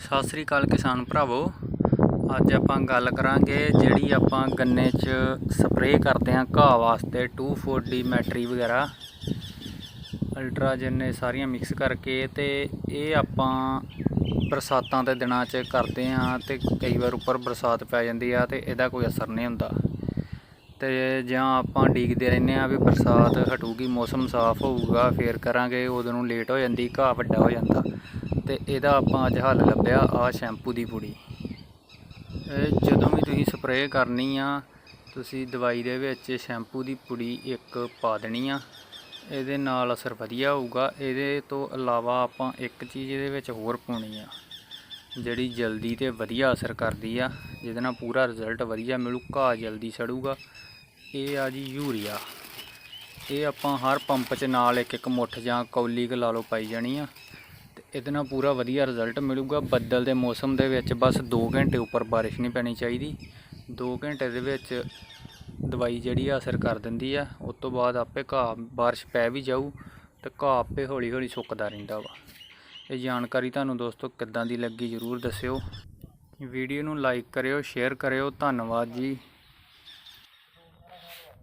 ਸਤਿ ਸ੍ਰੀ ਅਕਾਲ ਕਿਸਾਨ ਭਰਾਵੋ। ਅੱਜ ਆਪਾਂ ਗੱਲ ਕਰਾਂਗੇ ਜਿਹੜੀ ਆਪਾਂ ਗੰਨੇ 'ਚ ਸਪਰੇਅ ਕਰਦੇ ਆਂ ਘਾਹ ਵਾਸਤੇ 2,4-ਡੀ ਮੈਟਰੀ ਵਗੈਰਾ। ਅਲਟਰਾਜਨ ਨੇ ਸਾਰੀਆਂ ਮਿਕਸ ਕਰਕੇ ਤੇ ਇਹ ਆਪਾਂ ਬਰਸਾਤਾਂ ਦੇ ਦਿਨਾਂ 'ਚ ਕਰਦੇ ਆਂ ਤੇ ਕਈ ਵਾਰ ਉੱਪਰ ਬਰਸਾਤ ਪੈ ਜਾਂਦੀ ਆ ਤੇ ਇਹਦਾ ਕੋਈ ਅਸਰ ਨਹੀਂ ਹੁੰਦਾ। ਤੇ ਜਾਂ ਆਪਾਂ ਡੀਕਦੇ ਰਹਿੰਦੇ ਆ ਵੀ ਬਰਸਾਤ ਹਟੂਗੀ, ਮੌਸਮ ਸਾਫ਼ ਹੋਊਗਾ, ਫੇਰ ਕਰਾਂਗੇ, ਉਦੋਂ ਨੂੰ ਲੇਟ ਹੋ ਜਾਂਦੀ, ਘਾਹ ਵੱਡਾ ਹੋ ਜਾਂਦਾ। ਤੇ ਇਹਦਾ ਆਪਾਂ ਅੱਜ ਹੱਲ ਲੱਭਿਆ ਆ ਸ਼ੈਂਪੂ ਦੀ ਪੁੜੀ। ਇਹ ਜਦੋਂ ਵੀ ਤੁਸੀਂ ਸਪਰੇਅ ਕਰਨੀ ਆ, ਤੁਸੀਂ ਦਵਾਈ ਦੇ ਵਿੱਚ ਸ਼ੈਂਪੂ ਦੀ ਪੁੜੀ ਇੱਕ ਪਾ ਦੇਣੀ ਆ। ਇਹਦੇ ਨਾਲ ਅਸਰ ਵਧੀਆ ਹੋਊਗਾ। ਇਹਦੇ ਤੋਂ ਇਲਾਵਾ ਆਪਾਂ ਇੱਕ ਚੀਜ਼ ਇਹਦੇ ਵਿੱਚ ਹੋਰ ਪਾਉਣੀ ਆ। ਜਿਹੜੀ ਜਲਦੀ ਤੇ ਵਧੀਆ ਅਸਰ ਕਰਦੀ ਆ, ਜਿਹਦੇ ਨਾਲ ਪੂਰਾ ਰਿਜ਼ਲਟ ਵਧੀਆ ਮਿਲੂ, ਘਾਹ ਜਲਦੀ ਸੜੂਗਾ। ਇਹ ਆ ਜੀ ਯੂਰੀਆ। ਇਹ ਆਪਾਂ ਹਰ ਪੰਪ 'ਚ ਨਾਲ ਇੱਕ ਇੱਕ ਮੁੱਠ ਜਾਂ ਕੌਲੀ ਕੁ ਲਾ ਲਓ ਪਾਈ ਜਾਣੀ ਆ, ਤੇ ਇਹਦੇ ਨਾਲ ਪੂਰਾ ਵਧੀਆ ਰਿਜ਼ਲਟ ਮਿਲੂਗਾ। ਬੱਦਲ ਦੇ ਮੌਸਮ ਦੇ ਵਿੱਚ ਬਸ 2 ਘੰਟੇ ਉੱਪਰ ਬਾਰਿਸ਼ ਨਹੀਂ ਪੈਣੀ ਚਾਹੀਦੀ। 2 ਘੰਟੇ ਦੇ ਵਿੱਚ ਦਵਾਈ ਜਿਹੜੀ ਆ ਅਸਰ ਕਰ ਦਿੰਦੀ ਆ। ਉਸ ਤੋਂ ਬਾਅਦ ਆਪੇ ਘਾਹ, ਬਾਰਿਸ਼ ਪੈ ਵੀ ਜਾਊ, ਤੇ ਘਾਹ ਆਪੇ ਹੌਲੀ ਹੌਲੀ ਸੁੱਕਦਾ ਰਹਿੰਦਾ ਵਾ। ਇਹ ਜਾਣਕਾਰੀ ਤੁਹਾਨੂੰ ਦੋਸਤੋ ਕਿੱਦਾਂ ਦੀ ਲੱਗੀ ਜਰੂਰ ਦੱਸਿਓ। ਵੀਡੀਓ ਨੂੰ ਲਾਈਕ ਕਰਿਓ ਸ਼ੇਅਰ ਕਰਿਓ। ਧੰਨਵਾਦ ਜੀ।